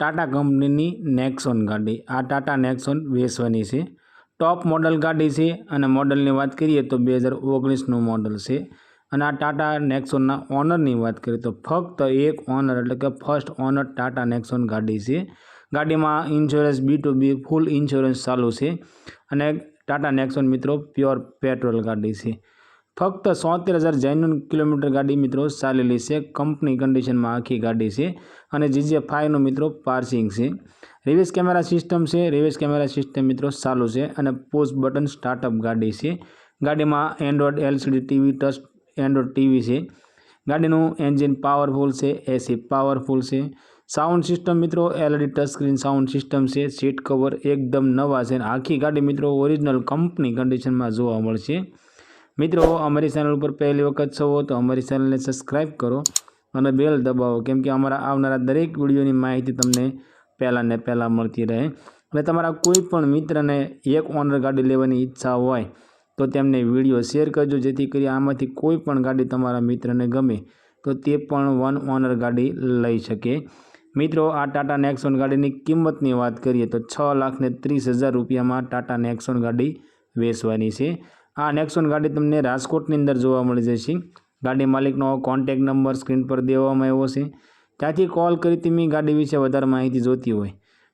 ટાટા કંપનીની નેક્સોન ગાડી. આ ટાટા નેક્સોન વેચવાની છે. ટોપ મોડલ ગાડી છે અને મોડલની વાત કરીએ તો બે હજાર ઓગણીસનું મોડલ છે. અને આ ટાટા નેક્સોનના ઓનરની વાત કરીએ તો ફક્ત એક ઓનર એટલે કે ફર્સ્ટ ઓનર ટાટા નેક્સોન ગાડી છે. ગાડીમાં insurance B to B, full insurance ચાલુ છે. અને ટાટા નેક્સોન મિત્રો પ્યોર પેટ્રોલ ગાડી છે. ફક્ત સોતેર હજાર જેન્યુન કિલોમીટર ગાડી મિત્રો ચાલેલી છે. કંપની કન્ડિશનમાં આખી ગાડી છે અને જીજે ફાઈવનો મિત્રો પાર્સિંગ છે. રિવેસ કેમેરા સિસ્ટમ છે. રિવેસ કેમેરા સિસ્ટમ મિત્રો ચાલુ છે અને પોસ્ટ બટન સ્ટાર્ટઅપ ગાડી છે. ગાડીમાં Android LCD TV touch Android TV છે. ગાડીનું એન્જિન પાવરફુલ છે એસી પાવરફુલ છે. સાઉન્ડ સિસ્ટમ મિત્રો LED touch screen sound system છે. સીટ કવર એકદમ નવા છે અને આખી ગાડી મિત્રો ઓરિજિનલ કંપની કન્ડિશનમાં જોવા મળશે. મિત્રો, અમારી ચેનલ ઉપર પહેલી વખત છો તો અમારી ચેનલને સબસ્ક્રાઈબ કરો અને બેલ દબાવો, કેમ કે અમારા આવનારા દરેક વિડીયોની માહિતી તમને પહેલાં ને પહેલાં મળતી રહે. અને તમારા કોઈ પણ મિત્રને એક ઓનર ગાડી લેવાની ઈચ્છા હોય તો તેમને વીડિયો શેર કરજો, જેથી કરી આમાંથી કોઈ પણ ગાડી તમારા મિત્રને ગમે તો તે પણ વન ઓનર ગાડી લઈ શકે. મિત્રો, આ ટાટા નેક્સોન ગાડીની કિંમતની વાત કરીએ તો છ લાખને ત્રીસ હજાર રૂપિયામાં ટાટા નેક્સોન ગાડી વેચવાની છે. આ નેક્સોન ગાડી તમને રાજકોટની અંદર જોવા મળી જશે. ગાડી માલિકનો કોન્ટેક નંબર સ્ક્રીન પર દેવામાં આવ્યો છે. ત્યાંથી કોલ કરી તમે ગાડી વિશે વધારે માહિતી જોતી હોય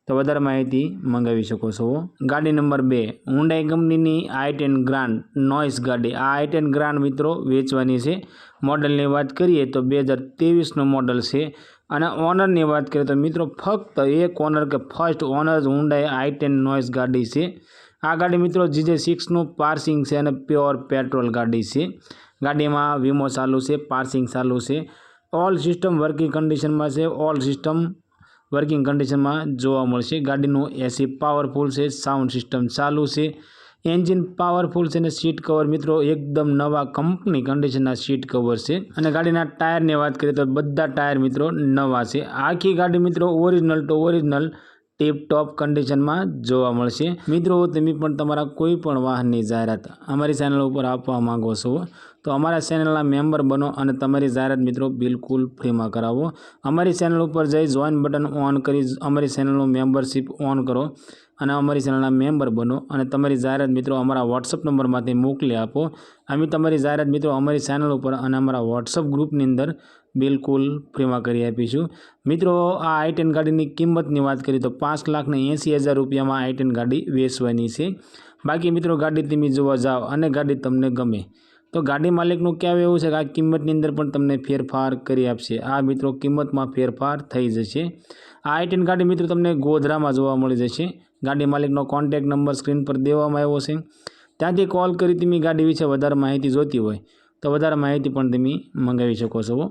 તો વધારે માહિતી મંગાવી શકો છો. ગાડી નંબર બે હુન્ડાઈ કંપનીની આઈ ટેન ગ્રાન્ડ નોઇસ ગાડી. આ આઈ ટેન ગ્રાન્ડ મિત્રો વેચવાની છે. મોડલની વાત કરીએ તો બે હજાર ત્રેવીસનું મોડલ છે. અને ઓનરની વાત કરીએ તો મિત્રો ફક્ત એક ઓનર કે ફર્સ્ટ ઓનર જ હુન્ડાઈ આઈ ટેન નોઇસ ગાડી છે. આ ગાડી મિત્રો જીજે સિક્સનું પાર્સિંગ છે અને પ્યોર પેટ્રોલ ગાડી છે. ગાડીમાં વીમો ચાલુ છે, પાર્સિંગ ચાલુ છે. ઓલ સિસ્ટમ વર્કિંગ કન્ડિશનમાં છે, ઓલ સિસ્ટમ વર્કિંગ કન્ડિશનમાં જોવા મળશે. ગાડીનું એસી પાવરફુલ છે સાઉન્ડ સિસ્ટમ ચાલુ છે. એન્જિન પાવરફુલ છે અને સીટ કવર મિત્રો એકદમ નવા કંપની કન્ડિશનના સીટ કવર છે. અને ગાડીના ટાયરની વાત કરીએ તો બધા ટાયર મિત્રો નવા છે. આખી ગાડી મિત્રો original to original tip top કન્ડિશનમાં જોવા મળશે. મિત્રો, તમે પણ તમારા કોઈ પણ વાહનની જાહેરાત અમારી ચેનલ ઉપર આપવા માંગો છો તો અમારા ચેનલના મેમ્બર બનો અને તમારી જાહેરાત મિત્રો બિલકુલ ફ્રીમાં કરાવો. અમારી ચેનલ ઉપર જઈ જોઈન બટન ઓન કરી અમારી ચેનલનું મેમ્બરશિપ ઓન કરો અને અમારી ચેનલના મેમ્બર બનો અને તમારી જાહેરાત મિત્રો અમારા વોટ્સઅપ નંબરમાંથી મોકલી આપો. અમે તમારી જાહેરાત મિત્રો અમારી ચેનલ ઉપર અને અમારા વોટ્સઅપ ગ્રુપની અંદર બિલકુલ ફ્રીમાં કરી આપીશું. મિત્રો, આ આઈ ટેન ગાડીની કિંમતની વાત કરીએ તો પાંચ લાખને એંસી હજાર રૂપિયામાં આઈ ટેન ગાડી વેચવાની છે. બાકી મિત્રો, ગાડી તમે જોવા જાઓ અને ગાડી તમને ગમે. તો ગાડી માલિકનું કહેવું એવું છે કે આ કિંમતની અંદર પણ તમને ફેરફાર કરી આપશે. આ મિત્રો કિંમતમાં ફેરફાર થઈ જશે. આ આઈટીન ગાડી મિત્રો તમને ગોધરામાં જોવા મળી જશે. ગાડી માલિકનો કોન્ટેક નંબર સ્ક્રીન પર દેવામાં આવ્યો છે. ત્યાંથી કોલ કરી તમે ગાડી વિશે વધારે માહિતી જોતી હોય તો વધારે માહિતી પણ તમે મંગાવી શકો છો.